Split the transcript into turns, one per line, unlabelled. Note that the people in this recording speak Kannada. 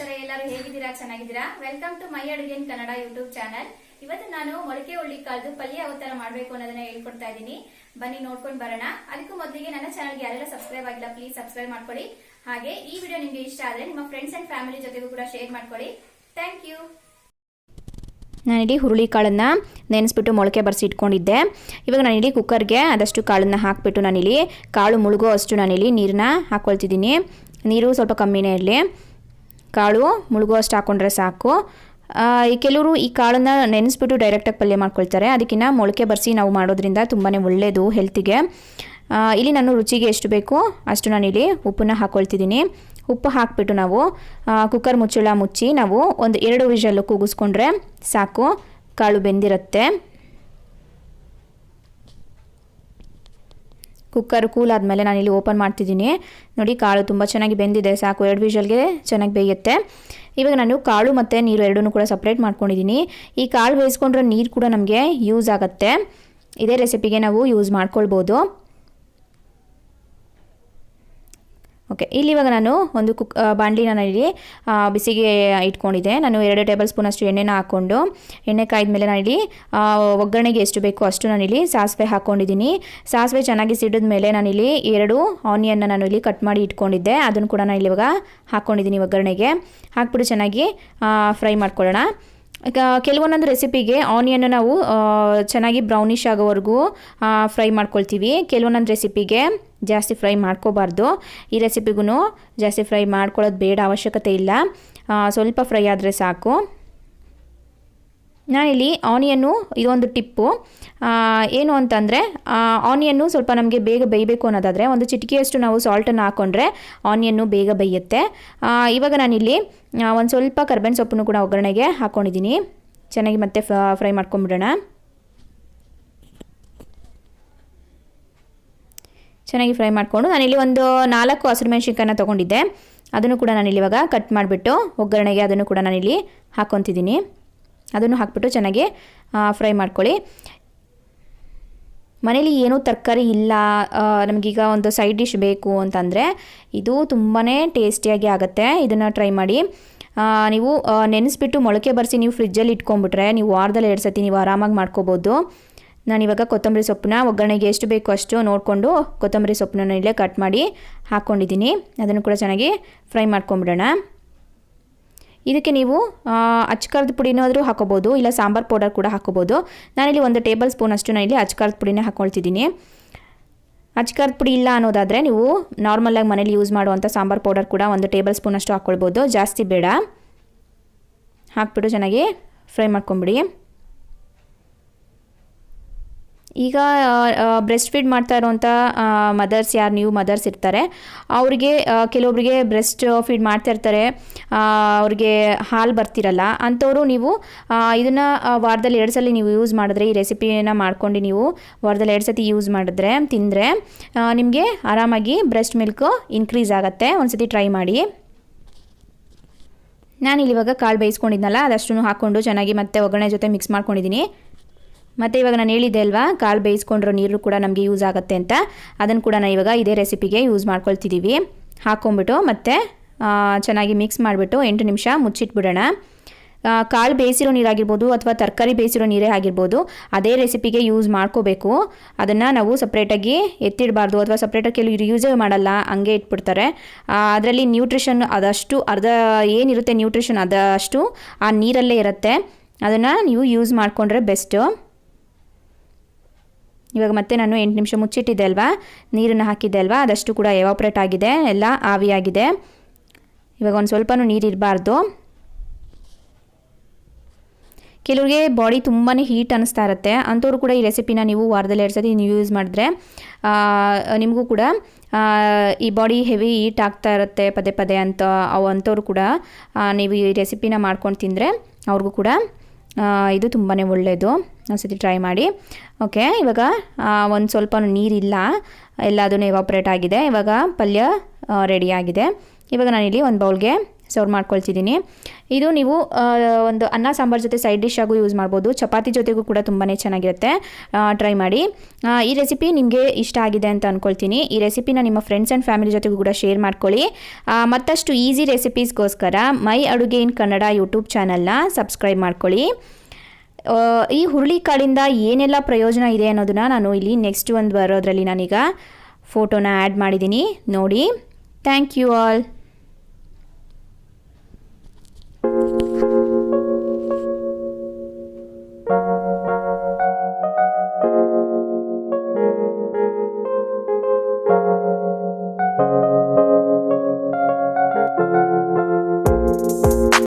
ಹೇಗಿದ್ದೀರಾ? ಚೆನ್ನಾಗಿದ್ದೀರಾ? ವೆಲ್ಕಮ್ ಟು ಮೈ ಅಡುಗೆ ಇನ್ ಕನ್ನಡ ಯೂಟ್ಯೂಬ್ ಚಾನಲ್ ಇವತ್ತು ನಾನು ಮೊಳಕೆ ಹುಳ್ಳಿ ಕಾಳ್ದು ಪಲ್ಯ ಯಾವ ತರ ಮಾಡಬೇಕು ಅನ್ನೋದನ್ನ ಹೇಳ್ಕೊಡ್ತಾ ಇದ್ದೀನಿ. ಬನ್ನಿ ನೋಡ್ಕೊಂಡು ಬರೋಣ. ಅದಕ್ಕೂ ಮೊದಲಿಗೆ ನನ್ನ ಚಾನಲ್ಗೆ ಯಾರೆಲ್ಲ ಸಬ್ಸ್ಕ್ರೈಬ್ ಆಗಿಲ್ಲ ಪ್ಲೀಸ್ ಸಬ್ಸ್ಕ್ರೈಬ್ ಮಾಡ್ಕೊಳ್ಳಿ. ಹಾಗೆ ಈ ವಿಡಿಯೋ ನಿಮಗೆ ಇಷ್ಟ ಆದ್ರೆ ನಿಮ್ಮ ಫ್ರೆಂಡ್ಸ್ ಅಂಡ್ ಫ್ಯಾಮಿಲಿ ಜೊತೆಗೂ ಕೂಡ ಶೇರ್ ಮಾಡ್ಕೊಳ್ಳಿ. ಥ್ಯಾಂಕ್ ಯು
ನಾನಿಡೀ ಹುರುಳಿ ಕಾಳನ್ನು ನೆನೆಸ್ಬಿಟ್ಟು ಮೊಳಕೆ ಬರೆಸಿ ಇಟ್ಕೊಂಡಿದ್ದೆ. ಇವಾಗ ನಾನಿಡೀ ಕುಕ್ಕರ್ಗೆ ಅದಷ್ಟು ಕಾಳನ್ನು ಹಾಕಿಬಿಟ್ಟು ನಾನಿಲ್ಲಿ ಕಾಳು ಮುಳುಗೋ ಅಷ್ಟು ನಾನಿಲ್ಲಿ ನೀರನ್ನ ಹಾಕ್ಕೊಳ್ತಿದ್ದೀನಿ ನೀರು ಸ್ವಲ್ಪ ಕಮ್ಮಿನೇ ಇರಲಿ. ಕಾಳು ಮುಳುಗುವಷ್ಟು ಹಾಕ್ಕೊಂಡ್ರೆ ಸಾಕು. ಆ, ಈ ಕೆಲವರು ಈ ಕಾಳನ್ನು ನೆನೆಸ್ಬಿಟ್ಟು ಡೈರೆಕ್ಟಾಗಿ ಪಲ್ಯ ಮಾಡ್ಕೊಳ್ತಾರೆ. ಅದಕ್ಕಿಂತ ಮೊಳಕೆ ಬರೆಸಿ ನಾವು ಮಾಡೋದ್ರಿಂದ ತುಂಬಾ ಒಳ್ಳೆಯದು ಹೆಲ್ತಿಗೆ ಇಲ್ಲಿ ನಾನು ರುಚಿಗೆ ಎಷ್ಟು ಬೇಕು ಅಷ್ಟು ನಾನು ಇಲ್ಲಿ ಉಪ್ಪನ್ನ ಹಾಕ್ಕೊಳ್ತಿದ್ದೀನಿ ಉಪ್ಪು ಹಾಕಿಬಿಟ್ಟು ನಾವು ಕುಕ್ಕರ್ ಮುಚ್ಚಳ ಮುಚ್ಚಿ ನಾವು ಒಂದು ಎರಡು ವಿಷಲ್ಲು ಕೂಗಿಸ್ಕೊಂಡ್ರೆ ಸಾಕು. ಕಾಳು ಬೆಂದಿರುತ್ತೆ. ಕುಕ್ಕರ್ ಕೂಲ್ ಆದಮೇಲೆ ಇಲ್ಲಿ ಓಪನ್ ಮಾಡ್ತಿದ್ದೀನಿ. ನೋಡಿ ಕಾಳು ತುಂಬ ಚೆನ್ನಾಗಿ ಬೆಂದಿದೆ, ಸಾಕು. ಎರಡು ವಿಷಲ್ಗೆ ಚೆನ್ನಾಗಿ ಬೇಯುತ್ತೆ. ಇವಾಗ ನಾನು ಕಾಳು ಮತ್ತು ನೀರು ಎರಡೂ ಕೂಡ ಸಪ್ರೇಟ್ ಮಾಡ್ಕೊಂಡಿದ್ದೀನಿ. ಈ ಕಾಳು ಬೇಯಿಸ್ಕೊಂಡ್ರೆ ನೀರು ಕೂಡ ನಮಗೆ ಯೂಸ್ ಆಗುತ್ತೆ. ಇದೇ ರೆಸಿಪಿಗೆ ನಾವು ಯೂಸ್ ಮಾಡ್ಕೊಳ್ಬೋದು. ಓಕೆ ಇಲ್ಲಿ ಇವಾಗ ನಾನು ಒಂದು ಕುಕ್ ಬಾಣಲಿನ ನಾನಿಲ್ಲಿ ಬಿಸಿಗೆ ಇಟ್ಕೊಂಡಿದ್ದೆ. ನಾನು ಎರಡು ಟೇಬಲ್ ಸ್ಪೂನ್ ಅಷ್ಟು ಎಣ್ಣೆನ ಹಾಕ್ಕೊಂಡು ಎಣ್ಣೆ ಕಾಯ್ದ ಮೇಲೆ ಆ, ಒಗ್ಗರಣೆಗೆ ಎಷ್ಟು ಬೇಕು ಅಷ್ಟು ನಾನಿಲ್ಲಿ ಸಾಸಿವೆ ಹಾಕ್ಕೊಂಡಿದ್ದೀನಿ. ಸಾಸಿವೆ ಚೆನ್ನಾಗಿ ಸಿಡಿದ ಮೇಲೆ ನಾನಿಲ್ಲಿ ಎರಡು ಆನಿಯನ್ನ ನಾನು ಇಲ್ಲಿ ಕಟ್ ಮಾಡಿ ಇಟ್ಕೊಂಡಿದ್ದೆ. ಅದನ್ನು ಕೂಡ ನಾನು ಇಲ್ಲಿ ಇವಾಗ ಹಾಕ್ಕೊಂಡಿದ್ದೀನಿ ಒಗ್ಗರಣೆಗೆ. ಹಾಕ್ಬಿಟ್ಟು ಚೆನ್ನಾಗಿ ಫ್ರೈ ಮಾಡ್ಕೊಳ್ಳೋಣ. ಕೆಲವೊಂದೊಂದು ರೆಸಿಪಿಗೆ ಆನಿಯನ್ ನಾವು ಚೆನ್ನಾಗಿ ಬ್ರೌನಿಶ್ ಆಗೋವರೆಗೂ ಫ್ರೈ ಮಾಡ್ಕೊಳ್ತೀವಿ. ಕೆಲವೊಂದೊಂದು ರೆಸಿಪಿಗೆ ಜಾಸ್ತಿ ಫ್ರೈ ಮಾಡ್ಕೋಬಾರ್ದು. ಈ ರೆಸಿಪಿಗೂ ಜಾಸ್ತಿ ಫ್ರೈ ಮಾಡ್ಕೊಳ್ಳೋದು ಬೇಡ, ಅವಶ್ಯಕತೆ ಇಲ್ಲ. ಸ್ವಲ್ಪ ಫ್ರೈ ಆದರೆ ಸಾಕು. ನಾನಿಲ್ಲಿ ಆನಿಯನ್ನು, ಇದೊಂದು ಟಿಪ್ಪು. ಏನು ಅಂತಂದರೆ ಆನಿಯನ್ನು ಸ್ವಲ್ಪ ನಮಗೆ ಬೇಗ ಬೇಯಬೇಕು ಅನ್ನೋದಾದರೆ, ಒಂದು ಚಿಟಿಕೆಯಷ್ಟು ನಾವು ಸಾಲ್ಟನ್ನು ಹಾಕ್ಕೊಂಡ್ರೆ ಆನಿಯನ್ನು ಬೇಗ ಬೇಯುತ್ತೆ. ಇವಾಗ ನಾನಿಲ್ಲಿ ಒಂದು ಸ್ವಲ್ಪ ಕರ್ಬೇವಿನ ಸೊಪ್ಪನ್ನು ಕೂಡ ಒಗ್ಗರಣೆಗೆ ಹಾಕ್ಕೊಂಡಿದ್ದೀನಿ ಚೆನ್ನಾಗಿ ಮತ್ತೆ ಫ್ರೈ ಮಾಡ್ಕೊಂಬಿಡೋಣ. ಚೆನ್ನಾಗಿ ಫ್ರೈ ಮಾಡಿಕೊಂಡು ನಾನಿಲ್ಲಿ ಒಂದು ನಾಲ್ಕು ಹಸಿರು ಮೆಣಸಿನ್ಕಾಯನ್ನ ತೊಗೊಂಡಿದ್ದೆ. ಅದನ್ನು ಕೂಡ ನಾನಿಲ್ಲಿ ಇವಾಗ ಕಟ್ ಮಾಡಿಬಿಟ್ಟು ಒಗ್ಗರಣೆಗೆ ಅದನ್ನು ಕೂಡ ನಾನಿಲ್ಲಿ ಹಾಕ್ಕೊತಿದ್ದೀನಿ ಅದನ್ನು ಹಾಕ್ಬಿಟ್ಟು ಚೆನ್ನಾಗಿ ಫ್ರೈ ಮಾಡ್ಕೊಳ್ಳಿ. ಮನೇಲಿ ಏನೂ ತರಕಾರಿ ಇಲ್ಲ ನಮಗೀಗ ಒಂದು ಸೈಡ್ ಡಿಶ್ ಬೇಕು ಅಂತಂದರೆ ಇದು ತುಂಬಾ ಟೇಸ್ಟಿಯಾಗಿ ಆಗುತ್ತೆ. ಇದನ್ನು ಟ್ರೈ ಮಾಡಿ. ನೀವು ನೆನೆಸ್ಬಿಟ್ಟು ಮೊಳಕೆ ಬರೆಸಿ ನೀವು ಫ್ರಿಜ್ಜಲ್ಲಿ ಇಟ್ಕೊಂಡ್ಬಿಟ್ರೆ ನೀವು ವಾರದಲ್ಲಿ ಎರಡು ಸತಿ ನೀವು ಆರಾಮಾಗಿ ಮಾಡ್ಕೋಬೋದು. ನಾನಿವಾಗ ಕೊತ್ತಂಬರಿ ಸೊಪ್ಪನ್ನ ಒಗ್ಗರಣೆಗೆ ಎಷ್ಟು ಬೇಕೋ ಅಷ್ಟು ನೋಡಿಕೊಂಡು ಕೊತ್ತಂಬರಿ ಸೊಪ್ಪನ್ನ ಇಲ್ಲೇ ಕಟ್ ಮಾಡಿ ಹಾಕ್ಕೊಂಡಿದ್ದೀನಿ ಅದನ್ನು ಕೂಡ ಚೆನ್ನಾಗಿ ಫ್ರೈ ಮಾಡ್ಕೊಂಬಿಡೋಣ. ಇದಕ್ಕೆ ನೀವು ಅಚ್ಕಾರದ ಪುಡಿನಾದರೂ ಹಾಕೋಬೋದು, ಇಲ್ಲ ಸಾಂಬಾರ್ ಪೌಡರ್ ಕೂಡ ಹಾಕೋಬೋದು. ನಾನಿಲ್ಲಿ ಒಂದು ಟೇಬಲ್ ಸ್ಪೂನ್ ಅಷ್ಟು ನಾನಿಲ್ಲಿ ಅಚ್ಕಾರದ ಪುಡಿನೇ ಹಾಕ್ಕೊಳ್ತಿದ್ದೀನಿ ಅಚ್ಕಾರದ ಪುಡಿ ಇಲ್ಲ ಅನ್ನೋದಾದರೆ ನೀವು ನಾರ್ಮಲಾಗಿ ಮನೇಲಿ ಯೂಸ್ ಮಾಡುವಂಥ ಸಾಂಬಾರ್ ಪೌಡರ್ ಕೂಡ ಒಂದು ಟೇಬಲ್ ಸ್ಪೂನ್ ಅಷ್ಟು ಹಾಕ್ಕೊಳ್ಬೋದು ಜಾಸ್ತಿ ಬೇಡ. ಹಾಕ್ಬಿಟ್ಟು ಚೆನ್ನಾಗಿ ಫ್ರೈ ಮಾಡ್ಕೊಂಬಿಡಿ. ಈಗ ಬ್ರೆಸ್ಟ್ ಫೀಡ್ ಮಾಡ್ತಾ ಇರೋವಂಥ ಮದರ್ಸ್ ಯಾರು ನೀವು ಮದರ್ಸ್ ಇರ್ತಾರೆ. ಅವರಿಗೆ ಕೆಲವೊಬ್ಬರಿಗೆ ಬ್ರೆಸ್ಟ್ ಫೀಡ್ ಮಾಡ್ತಾ ಇರ್ತಾರೆ. ಅವ್ರಿಗೆ ಹಾಲು ಬರ್ತಿರಲ್ಲ. ಅಂಥವರು ನೀವು ಇದನ್ನು ವಾರದಲ್ಲಿ ಎರಡು ಸಲ ನೀವು ಯೂಸ್ ಮಾಡಿದ್ರೆ, ಈ ರೆಸಿಪಿನ ಮಾಡ್ಕೊಂಡು ನೀವು ವಾರದಲ್ಲಿ ಎರಡು ಸತಿ ಯೂಸ್ ಮಾಡಿದ್ರೆ, ತಿಂದರೆ ನಿಮಗೆ ಆರಾಮಾಗಿ ಬ್ರೆಸ್ಟ್ ಮಿಲ್ಕು ಇನ್ಕ್ರೀಸ್ ಆಗುತ್ತೆ. ಒಂದು ಸತಿ ಟ್ರೈ ಮಾಡಿ. ನಾನು ಇವಾಗ ಕಾಳು ಬೇಯಿಸ್ಕೊಂಡಿದ್ನಲ್ಲ ಅದಷ್ಟು ಹಾಕ್ಕೊಂಡು ಚೆನ್ನಾಗಿ ಮತ್ತೆ ಒಗ್ಗರಣೆ ಜೊತೆ ಮಿಕ್ಸ್ ಮಾಡ್ಕೊಂಡಿದ್ದೀನಿ. ಮತ್ತು ಇವಾಗ ನಾನು ಹೇಳಿದ್ದೆ ಅಲ್ವಾ ಕಾಳು ಬೇಯಿಸ್ಕೊಂಡಿರೋ ನೀರು ಕೂಡ ನಮಗೆ ಯೂಸ್ ಆಗುತ್ತೆ ಅಂತ. ಅದನ್ನು ಕೂಡ ನಾನು ಇವಾಗ ಇದೇ ರೆಸಿಪಿಗೆ ಯೂಸ್ ಮಾಡ್ಕೊಳ್ತಿದ್ದೀವಿ ಹಾಕ್ಕೊಂಬಿಟ್ಟು ಮತ್ತೆ ಚೆನ್ನಾಗಿ ಮಿಕ್ಸ್ ಮಾಡಿಬಿಟ್ಟು ಎಂಟು ನಿಮಿಷ ಮುಚ್ಚಿಟ್ಬಿಡೋಣ. ಕಾಳು ಬೇಯಿಸಿರೋ ನೀರಾಗಿರ್ಬೋದು ಅಥವಾ ತರಕಾರಿ ಬೇಯಿಸಿರೋ ನೀರೇ ಆಗಿರ್ಬೋದು, ಅದೇ ರೆಸಿಪಿಗೆ ಯೂಸ್ ಮಾಡ್ಕೋಬೇಕು. ಅದನ್ನು ನಾವು ಸಪ್ರೇಟಾಗಿ ಎತ್ತಿಡಬಾರ್ದು ಅಥವಾ ಸಪ್ರೇಟಾಗಿ ಕೆಲವರು ಯೂಸೇ ಮಾಡಲ್ಲ, ಹಂಗೆ ಇಟ್ಬಿಡ್ತಾರೆ. ಅದರಲ್ಲಿ ನ್ಯೂಟ್ರಿಷನ್ ಅದಷ್ಟು ಅರ್ಧ ಏನಿರುತ್ತೆ ನ್ಯೂಟ್ರಿಷನ್ ಅದಷ್ಟು ಆ ನೀರಲ್ಲೇ ಇರುತ್ತೆ. ಅದನ್ನು ನೀವು ಯೂಸ್ ಮಾಡಿಕೊಂಡ್ರೆ ಬೆಸ್ಟು ಇವಾಗ ಮತ್ತೆ ನಾನು ಎಂಟು ನಿಮಿಷ ಮುಚ್ಚಿಟ್ಟಿದ್ದೆ ಅಲ್ವಾ? ನೀರನ್ನು ಹಾಕಿದ್ದೆ ಅಲ್ವಾ? ಅದಷ್ಟು ಕೂಡ ಎವಾಪ್ರೇಟ್ ಆಗಿದೆ. ಎಲ್ಲ ಆವಿಯಾಗಿದೆ. ಇವಾಗ ಒಂದು ಸ್ವಲ್ಪನೂ ನೀರು ಇರಬಾರ್ದು. ಕೆಲವ್ರಿಗೆ ಬಾಡಿ ತುಂಬಾ ಹೀಟ್ ಅನ್ನಿಸ್ತಾ ಇರುತ್ತೆ. ಅಂಥವ್ರು ಕೂಡ ಈ ರೆಸಿಪಿನ ನೀವು ವಾರದಲ್ಲಿ ಎರಡು ಸತಿ ನೀವು ಯೂಸ್ ಮಾಡಿದ್ರೆ ನಿಮಗೂ ಕೂಡ ಈ ಬಾಡಿ ಹೆವಿ ಹೀಟ್ ಆಗ್ತಾ ಇರುತ್ತೆ ಪದೇ ಪದೇ ಅಂತ, ಅವು ಅಂಥವ್ರು ಕೂಡ ನೀವು ಈ ರೆಸಿಪಿನ ಮಾಡ್ಕೊಂಡು ತಿಂದರೆ ಅವ್ರಿಗೂ ಕೂಡ ಇದು ತುಂಬಾ ಒಳ್ಳೆಯದು ಒಂದ್ಸತಿ ಟ್ರೈ ಮಾಡಿ. ಓಕೆ ಇವಾಗ ಒಂದು ಸ್ವಲ್ಪ ನೀರಿಲ್ಲ. ಎಲ್ಲ ಅದನ್ನು ಎವಾಪ್ರೇಟ್ ಆಗಿದೆ. ಇವಾಗ ಪಲ್ಯ ರೆಡಿ ಆಗಿದೆ. ಇವಾಗ ನಾನಿಲ್ಲಿ ಒಂದು ಬೌಲ್ಗೆ ಸರ್ವ್ ಮಾಡ್ಕೊಳ್ತಿದ್ದೀನಿ. ಇದು ನೀವು ಒಂದು ಅನ್ನ, ಸಾಂಬಾರ್ ಜೊತೆ ಸೈಡ್ ಡಿಶ್ ಆಗು ಯೂಸ್ ಮಾಡ್ಬೋದು. ಚಪಾತಿ ಜೊತೆಗೂ ಕೂಡ ತುಂಬಾ ಚೆನ್ನಾಗಿರುತ್ತೆ. ಟ್ರೈ ಮಾಡಿ. ಈ ರೆಸಿಪಿ ನಿಮಗೆ ಇಷ್ಟ ಆಗಿದೆ ಅಂತ ಅಂದ್ಕೊಳ್ತೀನಿ ಈ ರೆಸಿಪಿನ ನಿಮ್ಮ ಫ್ರೆಂಡ್ಸ್ ಆ್ಯಂಡ್ ಫ್ಯಾಮಿಲಿ ಜೊತೆಗೂ ಕೂಡ ಶೇರ್ ಮಾಡ್ಕೊಳ್ಳಿ. ಮತ್ತಷ್ಟು ಈಸಿ ರೆಸಿಪೀಸ್ಗೋಸ್ಕರ ಮೈ ಅಡುಗೆ ಇನ್ ಕನ್ನಡ ಯೂಟ್ಯೂಬ್ ಚಾನಲ್ನ ಸಬ್ಸ್ಕ್ರೈಬ್ ಮಾಡ್ಕೊಳ್ಳಿ. ಈ ಹುರುಳಿಕಾಳಿಂದ ಏನೆಲ್ಲ ಪ್ರಯೋಜನ ಇದೆ ಅನ್ನೋದನ್ನ ನಾನು ಇಲ್ಲಿ ನೆಕ್ಸ್ಟ್ ಒಂದು ಬರೋದ್ರಲ್ಲಿ ನಾನೀಗ ಫೋಟೋನ ಆ್ಯಡ್ ಮಾಡಿದ್ದೀನಿ. ನೋಡಿ. Thank you all